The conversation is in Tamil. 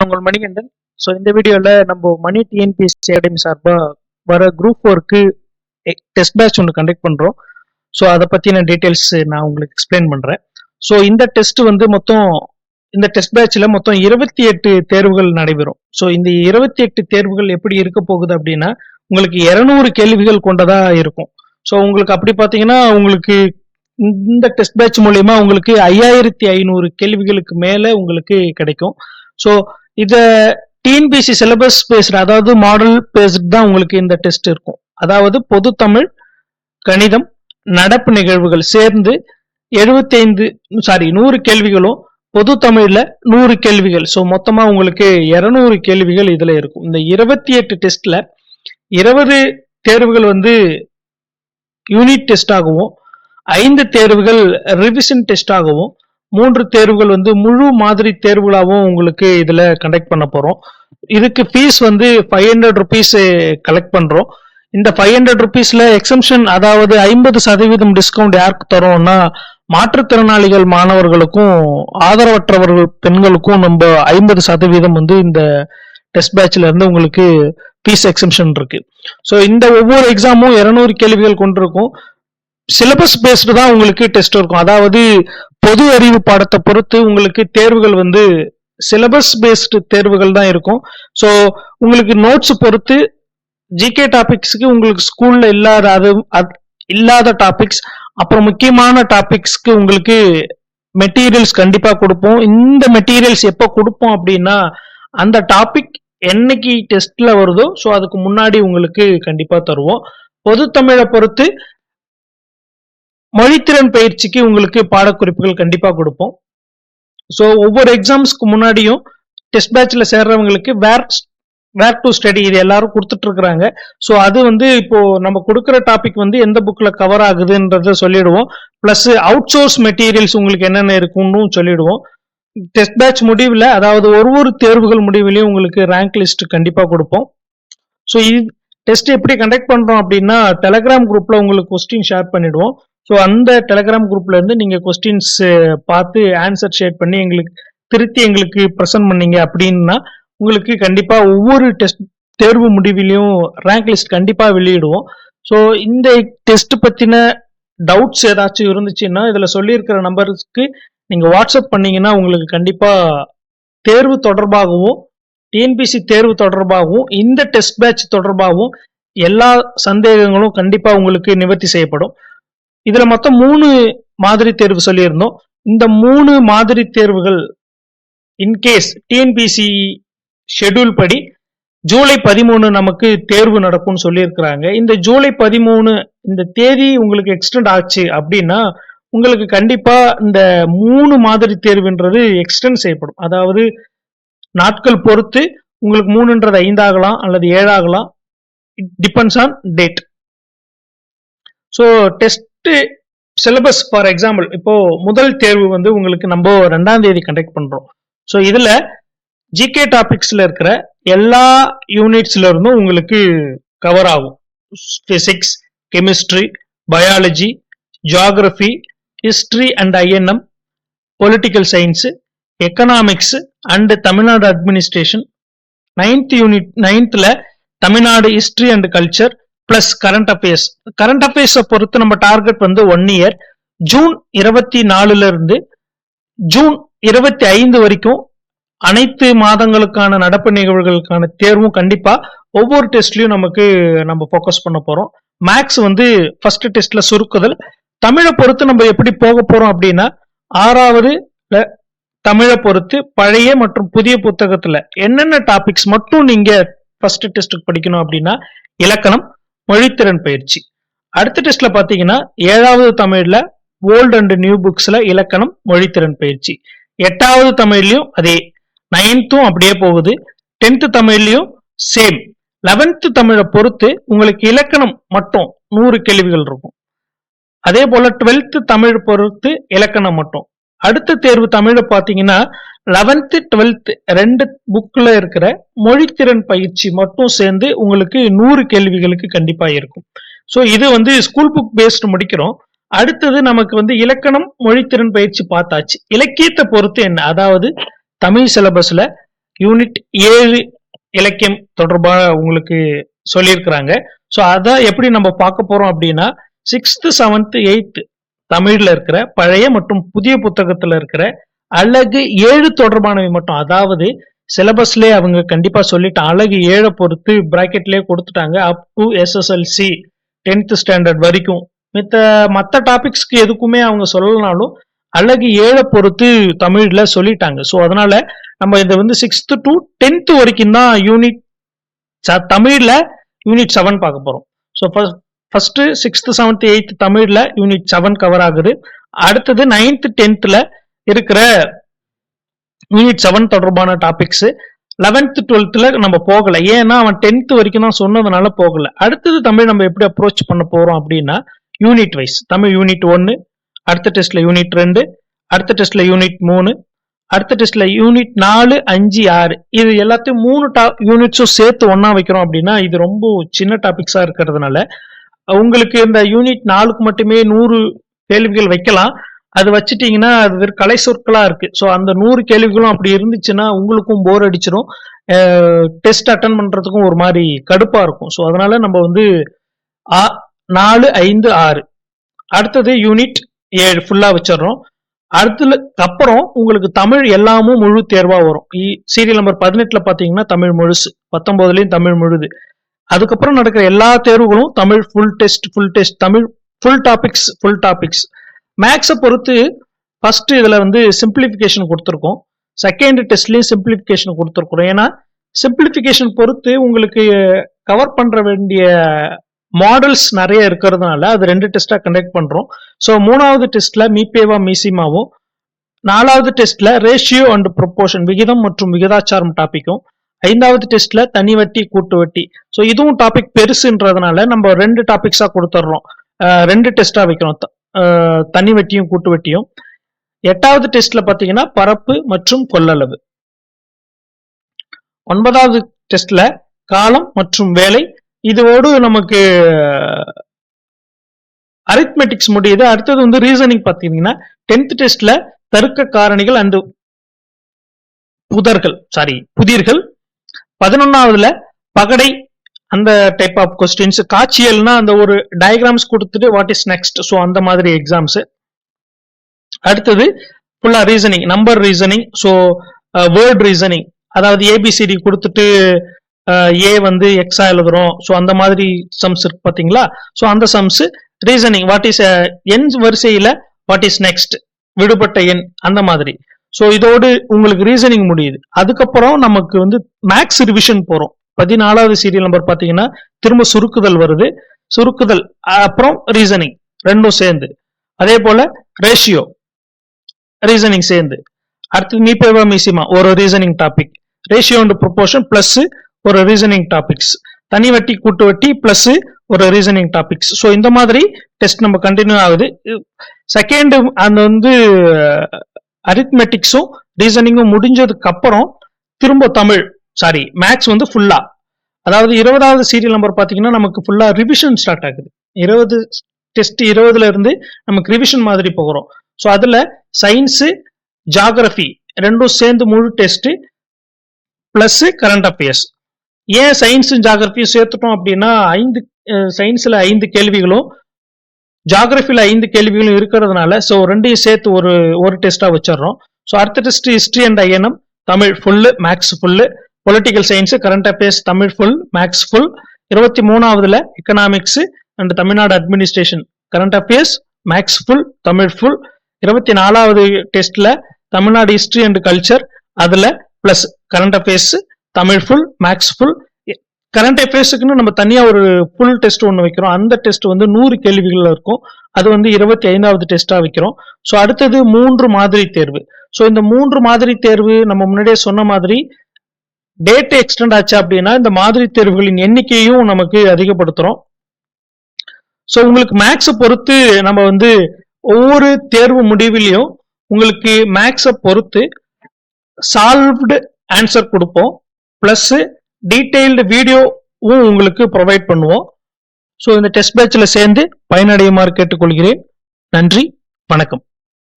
உங்கள் மணிகண்டன். ஸோ இந்த வீடியோவில் நம்ம மணி டிஎன்பிஎஸ்சி அகாடமி சார்பாக வர குரூப் ஃபோருக்கு டெஸ்ட் பேட்ச் ஒன்று கண்டக்ட் பண்ணுறோம் ஸோ அதை பற்றின டீட்டெயில்ஸ் நான் உங்களுக்கு எக்ஸ்பிளைன் பண்ணுறேன் ஸோ இந்த டெஸ்ட் வந்து மொத்தம் இந்த டெஸ்ட் பேட்சில் மொத்தம் இருபத்தி எட்டு தேர்வுகள் நடைபெறும். ஸோ இந்த இருபத்தி எட்டு தேர்வுகள் எப்படி இருக்க போகுது அப்படின்னா உங்களுக்கு இரநூறு கேள்விகள் கொண்டதாக இருக்கும். ஸோ உங்களுக்கு அப்படி பார்த்தீங்கன்னா உங்களுக்கு இந்த டெஸ்ட் பேட்ச் மூலயமா உங்களுக்கு ஐயாயிரத்தி ஐநூறு கேள்விகளுக்கு மேலே உங்களுக்கு கிடைக்கும். ஸோ இதை டிஎன்பிசி சிலபஸ் பேஸ்டு அதாவது மாடல் பேஸ்டு தான் உங்களுக்கு இந்த டெஸ்ட் இருக்கும். அதாவது பொது தமிழ் கணிதம் நடப்பு நிகழ்வுகள் சேர்ந்து எழுபத்தைந்து சாரி நூறு கேள்விகளும் பொது தமிழில் நூறு கேள்விகள். ஸோ மொத்தமாக உங்களுக்கு இரநூறு கேள்விகள் இதில் இருக்கும். இந்த இருபத்தி எட்டு டெஸ்ட்டில் இருபது தேர்வுகள் வந்து யூனிட் டெஸ்ட் ஆகவும் ஐந்து தேர்வுகள் ரிவிஷன் டெஸ்ட் ஆகவும் மூன்று தேர்வுகள் வந்து முழு மாதிரி தேர்வுகளாகவும் உங்களுக்கு இதில் கண்டக்ட் பண்ண போகிறோம் இதுக்கு ஃபீஸ் வந்து ஃபைவ் ஹண்ட்ரட் ருபீஸ் கலெக்ட் பண்ணுறோம் இந்த ஃபைவ் ஹண்ட்ரட் ருபீஸில் எக்ஸம்ஷன் அதாவது ஐம்பது சதவீதம் டிஸ்கவுண்ட் யாருக்கு தரோம்னா மாற்றுத்திறனாளிகள் மாணவர்களுக்கும் ஆதரவற்றவர்கள் பெண்களுக்கும் நம்ம ஐம்பது சதவீதம் வந்து இந்த டெஸ்ட் பேட்ச்ல இருந்து உங்களுக்கு ஃபீஸ் எக்ஸம்ஷன் இருக்கு. ஸோ இந்த ஒவ்வொரு எக்ஸாமும் இரநூறு கேள்விகள் கொண்டிருக்கும். சிலபஸ் பேஸ்டு தான் உங்களுக்கு டெஸ்ட் இருக்கும். அதாவது பொது அறிவு பாடத்தை பொறுத்து உங்களுக்கு தேர்வுகள் வந்து சிலபஸ் பேஸ்டு தேர்வுகள் தான் இருக்கும். ஸோ உங்களுக்கு நோட்ஸ் பொறுத்து ஜிகே டாபிக்ஸுக்கு உங்களுக்கு ஸ்கூல்ல இல்லாத அது இல்லாத டாபிக்ஸ் அப்புறம் முக்கியமான டாபிக்ஸ்க்கு உங்களுக்கு மெட்டீரியல்ஸ் கண்டிப்பா கொடுப்போம். இந்த மெட்டீரியல்ஸ் எப்போ கொடுப்போம் அப்படின்னா அந்த டாபிக் என்னைக்கு டெஸ்ட்ல வருதோ ஸோ அதுக்கு முன்னாடி உங்களுக்கு கண்டிப்பா தருவோம். பொது தமிழை பொறுத்து மொழித்திறன் பயிற்சிக்கு உங்களுக்கு பாடக்குறிப்புகள் கண்டிப்பாக கொடுப்போம். ஸோ ஒவ்வொரு எக்ஸாம்ஸ்க்கு முன்னாடியும் டெஸ்ட் பேட்சில் சேர்றவங்களுக்கு வேர் வேர் டு ஸ்டடி இது எல்லாரும் கொடுத்துட்டு இருக்கிறாங்க ஸோ அது வந்து இப்போ நம்ம கொடுக்குற டாபிக் வந்து எந்த புக்கில் கவர் ஆகுதுன்றத சொல்லிடுவோம். ப்ளஸ் அவுட் சோர்ஸ் மெட்டீரியல்ஸ் உங்களுக்கு என்னென்ன இருக்குன்னு சொல்லிடுவோம். டெஸ்ட் பேட்ச் முடிவில் அதாவது ஒரு ஒரு தேர்வுகள் முடிவிலையும் உங்களுக்கு ரேங்க் லிஸ்ட் கண்டிப்பாக கொடுப்போம். ஸோ இது டெஸ்ட் எப்படி கண்டக்ட் பண்ணுறோம் அப்படின்னா டெலகிராம் குரூப்பில் உங்களுக்கு கொஸ்டின் ஷேர் பண்ணிடுவோம். ஸோ அந்த டெலகிராம் குரூப்லேருந்து நீங்கள் கொஸ்டின்ஸ் பார்த்து ஆன்சர் ஷேர் பண்ணி எங்களுக்கு திருத்தி எங்களுக்கு ப்ரெசென்ட் பண்ணீங்க அப்படின்னா உங்களுக்கு கண்டிப்பாக ஒவ்வொரு டெஸ்ட் தேர்வு முடிவிலையும் ரேங்க் லிஸ்ட் கண்டிப்பாக வெளியிடுவோம். ஸோ இந்த டெஸ்ட் பற்றின டவுட்ஸ் ஏதாச்சும் இருந்துச்சுன்னா இதில் சொல்லியிருக்கிற நம்பருக்கு நீங்கள் வாட்ஸ்அப் பண்ணீங்கன்னா உங்களுக்கு கண்டிப்பாக தேர்வு தொடர்பாகவும் டிஎன்பிசி தேர்வு தொடர்பாகவும் இந்த டெஸ்ட் பேட்ச் தொடர்பாகவும் எல்லா சந்தேகங்களும் கண்டிப்பாக உங்களுக்கு நிவர்த்தி செய்யப்படும். இதுல மொத்தம் மூணு மாதிரி தேர்வு சொல்லியிருந்தோம். இந்த மூணு மாதிரி தேர்வுகள் இன்கேஸ் டிஎன்பிசி ஷெட்யூல் படி ஜூலை பதிமூணு நமக்கு தேர்வு நடக்கும்னு சொல்லியிருக்கிறாங்க. இந்த ஜூலை பதிமூணு இந்த தேதி உங்களுக்கு எக்ஸ்டெண்ட் ஆச்சு அப்படின்னா உங்களுக்கு கண்டிப்பா இந்த மூணு மாதிரி தேர்வுன்றது எக்ஸ்டெண்ட் செய்யப்படும். அதாவது நாட்கள் பொறுத்து உங்களுக்கு மூணுன்றது ஐந்தாகலாம் அல்லது ஏழாகலாம். It depends on date so test syllabus for example இப்போ முதல் தேர்வு வந்து உங்களுக்கு நம்ம ரெண்டாம் தேதி கண்டக்ட் பண்றோம். ஸோ இதுல ஜிகே டாபிக்ஸ்ல இருக்கிற எல்லா யூனிட்ஸ்ல இருந்தும் உங்களுக்கு கவர் ஆகும். Physics chemistry biology geography history and INM political science economics and Tamil Nadu administration ninth unit நைன்த்தில் Tamil Nadu history and culture plus current affairs current அஃபேர்ஸை பொறுத்து நம்ம டார்கெட் வந்து ஒன் இயர் ஜூன் இருபத்தி நாலுல இருந்து ஜூன் இருபத்தி ஐந்து வரைக்கும் அனைத்து மாதங்களுக்கான நடப்பு நிகழ்வுகளுக்கான தேர்வும் கண்டிப்பா ஒவ்வொரு டெஸ்ட்லயும் நமக்கு நம்ம ஃபோக்கஸ் பண்ண போறோம். மேக்ஸ் வந்து ஃபர்ஸ்ட் டெஸ்ட்ல சுருக்குதல். தமிழை பொறுத்து நம்ம எப்படி போக போறோம் அப்படின்னா ஆறாவது தமிழை பொறுத்து பழைய மற்றும் புதிய புத்தகத்துல என்னென்ன டாபிக்ஸ் மட்டும் நீங்க ஃபர்ஸ்ட் டெஸ்ட்டுக்கு படிக்கணும் அப்படின்னா இலக்கணம் மொழித்திறன் பயிற்சி. அடுத்த டெஸ்ட்ல பாத்தீங்கன்னா ஏழாவது தமிழ்ல ஓல்டு அண்ட் நியூ புக்ஸ்ல இலக்கணம் மொழித்திறன் பயிற்சி. எட்டாவது தமிழ்லயும் அதே. நைன்த்தும் அப்படியே போகுது. டென்த் தமிழ்லயும் சேம் லெவன்த் தமிழை பொறுத்து உங்களுக்கு இலக்கணம் மட்டும் நூறு கேள்விகள் இருக்கும். அதே போல டுவெல்த் தமிழ் பொறுத்து இலக்கணம் மட்டும். அடுத்த தேர்வு தமிழை பார்த்தீங்கன்னா லெவன்த்து டுவெல்த்து ரெண்டு புக்கில் இருக்கிற மொழித்திறன் பயிற்சி மட்டும் சேர்ந்து உங்களுக்கு நூறு கேள்விகளுக்கு கண்டிப்பாக இருக்கும். ஸோ இது வந்து ஸ்கூல் புக் பேஸ்டு முடிக்கிறோம். அடுத்தது நமக்கு வந்து இலக்கணம் மொழித்திறன் பயிற்சி பார்த்தாச்சு. இலக்கியத்தை பொறுத்து என்ன? அதாவது தமிழ் சிலபஸில் யூனிட் ஏழு இலக்கியம் தொடர்பாக உங்களுக்கு சொல்லியிருக்கிறாங்க. ஸோ அதை எப்படி நம்ம பார்க்க போகிறோம் அப்படின்னா சிக்ஸ்த்து செவன்த்து எயித்து தமிழில் இருக்கிற பழைய மற்றும் புதிய புத்தகத்தில் இருக்கிற அழகு ஏழு தொடர்பானவை மட்டும். அதாவது சிலபஸ்லயே அவங்க கண்டிப்பா சொல்லிட்டு அழகு ஏழை பொறுத்து பிராக்கெட்லயே கொடுத்துட்டாங்க. Up to SSLC tenth standard வரைக்கும். மித்த மற்ற டாபிக்ஸ்க்கு எதுக்குமே அவங்க சொல்லலனாலும் அழகு ஏழை பொறுத்து தமிழ்ல சொல்லிட்டாங்க. ஸோ அதனால நம்ம இதை வந்து சிக்ஸ்த் டு டென்த் வரைக்கும் தான் யூனிட் தமிழ்ல யூனிட் செவன் பார்க்க போறோம். So first sixth seventh eighth தமிழ்ல யூனிட் செவன் கவர் ஆகுது. அடுத்தது நைன்த் டென்த்ல இருக்கிற யூனிட் செவன் தொடர்பான டாபிக்ஸ் லெவன்த்து டுவெல்த்தில் நம்ம போகலை. ஏன்னா அவன் டென்த்து வரைக்கும் தான் சொன்னதுனால போகலை. அடுத்தது தமிழ் நம்ம எப்படி அப்ரோச் பண்ண போகிறோம் அப்படின்னா யூனிட் வைஸ் தமிழ் யூனிட் ஒன்று அடுத்த டெஸ்ட்டில் யூனிட் ரெண்டு அடுத்த டெஸ்ட்டில் யூனிட் மூணு அடுத்த டெஸ்ட்ல யூனிட் நாலு அஞ்சு ஆறு. இது எல்லாத்தையும் மூணு டா யூனிட்ஸும் சேர்த்து ஒன்றா வைக்கிறோம் அப்படின்னா இது ரொம்ப சின்ன டாபிக்ஸாக இருக்கிறதுனால உங்களுக்கு இந்த யூனிட் நாலுக்கு மட்டுமே நூறு கேள்விகள் வைக்கலாம். அது வச்சுட்டீங்கன்னா அது வெறும் கலை சொற்களாக இருக்குது ஸோ அந்த நூறு கேள்விகளும் அப்படி இருந்துச்சுன்னா உங்களுக்கும் போர் அடிச்சிடும் டெஸ்ட் அட்டன் பண்ணுறதுக்கும் ஒரு மாதிரி கடுப்பாக இருக்கும். ஸோ அதனால் நம்ம வந்து ஆ நாலு ஐந்து ஆறு. அடுத்தது யூனிட் ஏழு ஃபுல்லாக வச்சிடுறோம். அடுத்துல அப்புறம் உங்களுக்கு தமிழ் எல்லாமும் முழு தேர்வாக வரும். சீரியல் நம்பர் பதினெட்டில் பார்த்தீங்கன்னா தமிழ் முழுசு. பத்தொம்போதுலேயும் தமிழ் முழுது. அதுக்கப்புறம் நடக்கிற எல்லா தேர்வுகளும் Tamil full test full test Tamil full topics full topics மேக்ஸை பொறுத்து ஃபஸ்ட்டு இதில் வந்து சிம்பிளிஃபிகேஷன் கொடுத்துருக்கோம். செகண்ட் டெஸ்ட்லேயும் சிம்பிளிஃபிகேஷன் கொடுத்துருக்கோம் ஏன்னா சிம்பிளிஃபிகேஷன் பொறுத்து உங்களுக்கு கவர் பண்ணுற வேண்டிய மாடல்ஸ் நிறைய இருக்கிறதுனால அது ரெண்டு டெஸ்ட்டாக கண்டக்ட் பண்ணுறோம் ஸோ மூணாவது டெஸ்ட்டில் மீபேவா மீசிமாவும் நாலாவது டெஸ்ட்டில் ரேஷியோ அண்ட் ப்ரொப்போர்ஷன் விகிதம் மற்றும் விகிதாச்சாரம் டாப்பிக்கும் ஐந்தாவது டெஸ்ட்ல தனி வட்டி கூட்டு வட்டி. ஸோ இதுவும் டாபிக் பெருசுன்றதுனால நம்ம ரெண்டு டாபிக்ஸாக கொடுத்துட்றோம் ரெண்டு டெஸ்ட்டாக வைக்கிறோம். தனி வட்டியும் கூட்டு வட்டியும். எட்டாவது டெஸ்ட்ல பாத்தீங்கன்னா பரப்பு மற்றும் கொள்ளளவு. ஒன்பதாவது டெஸ்ட்ல காலம் மற்றும் வேலை. இதோடு நமக்கு அரித்மெட்டிக்ஸ் முடியுது. அடுத்தது வந்து ரீசனிங் பார்த்தீங்கன்னா டென்த் டெஸ்ட்ல தருக்க காரணிகள் அண்டு புதர்கள் சாரி புதிர்கள். பதினொன்னாவதுல பகடை அந்த டைப் ஆஃப் கொஸ்டின்ஸ் காட்சியல்னா அந்த ஒரு டயக்ராம்ஸ் கொடுத்துட்டு வாட் இஸ் நெக்ஸ்ட் ஸோ அந்த மாதிரி எக்ஸாம்ஸ் அடுத்தது ஃபுல்லா reasoning number reasoning so word reasoning அதாவது ஏபிசிடி கொடுத்துட்டு uh, ஏ வந்து எக்ஸா எழுதுறோம். ஸோ அந்த மாதிரி சம்ஸ் இருக்கு பார்த்தீங்களா ஸோ அந்த சம்ஸ் ரீசனிங் வாட் இஸ் என் வரிசையில வாட் இஸ் நெக்ஸ்ட் விடுபட்ட எண் அந்த மாதிரி. ஸோ இதோடு உங்களுக்கு ரீசனிங் முடியுது. அதுக்கப்புறம் நமக்கு வந்து மேக்ஸ் ரிவிஷன் போறோம். பதினாலாவது சீரியல் நம்பர் பார்த்தீங்கன்னா திரும்ப சுருக்குதல் வருது. சுருக்குதல் அப்புறம் ரீசனிங் ரெண்டும் சேர்ந்து. அதே போல ரேஷியோ ரீசனிங் சேர்ந்து. அடுத்து மீபேவா மிசிமா ஒரு reasoning topic ratio and proportion plus ஒரு ரீசனிங் டாபிக்ஸ் தனி வட்டி கூட்டு வட்டி பிளஸ் ஒரு ரீசனிங் டாபிக்ஸ் ஸோ இந்த மாதிரி டெஸ்ட் நம்ம கண்டினியூ ஆகுது. செகண்ட் அந்த வந்து அரித்மெட்டிக்ஸும் ரீசனிங்கும் முடிஞ்சதுக்கு அப்புறம் திரும்ப தமிழ். சாரி மேக்ஸ் வந்து ஃபுல்லா அதாவது இருபதாவது சீரியல் நம்பர் பார்த்தீங்கன்னா நமக்கு ஃபுல்லா ரிவிஷன் ஸ்டார்ட் ஆகுது. இருபது டெஸ்ட் இருபதுல இருந்து நமக்கு ரிவிஷன் மாதிரி போகிறோம். ஸோ அதுல சயின்ஸு ஜாகிரபி ரெண்டும் சேர்ந்து முழு டெஸ்ட் பிளஸ் கரண்ட் அஃபேர்ஸ் ஏன் சயின்ஸும் ஜாகிரபியும் சேர்த்துட்டோம் அப்படின்னா ஐந்து சயின்ஸில் ஐந்து கேள்விகளும் ஜாகிரபியில் ஐந்து கேள்விகளும் இருக்கிறதுனால ஸோ ரெண்டையும் சேர்த்து ஒரு ஒரு டெஸ்ட்டாக வச்சிடறோம். ஸோ அடுத்த test history and INM Tamil full maths full political science current affairs Tamil full maths full இருபத்தி மூணாவதுல economics and Tamil Nadu administration current affairs maths full Tamil full இருபத்தி நாலாவது டெஸ்ட்ல தமிழ்நாடு ஹிஸ்டரி அண்ட் கல்ச்சர் அதுல plus current affairs Tamil full maths full current அஃபேர்ஸுக்குன்னு நம்ம தனியா ஒரு ஃபுல் டெஸ்ட் ஒன்று வைக்கிறோம். அந்த டெஸ்ட் வந்து நூறு கேள்விகள் இருக்கும். அது வந்து இருபத்தி ஐந்தாவது டெஸ்டா வைக்கிறோம். ஸோ அடுத்தது மூன்று மாதிரி தேர்வு. ஸோ இந்த மூன்று மாதிரி தேர்வு நம்ம முன்னாடியே சொன்ன மாதிரி டேட் எக்ஸ்டெண்ட் ஆச்சு அப்படின்னா இந்த மாதிரி தேர்வுகளின் எண்ணிக்கையும் நமக்கு அதிகப்படுத்துறோம். ஸோ உங்களுக்கு மேக்ஸை பொறுத்து நம்ம வந்து ஒவ்வொரு தேர்வு முடிவிலையும் உங்களுக்கு மேக்ஸை பொறுத்து சால்வ்டு ஆன்சர் கொடுப்போம். ப்ளஸ்ஸு டீட்டெயில்டு வீடியோவும் உங்களுக்கு ப்ரொவைட் பண்ணுவோம். ஸோ இந்த டெஸ்ட் பேட்சில் சேர்ந்து பயனடையுமாறு கேட்டுக்கொள்கிறேன். நன்றி வணக்கம்.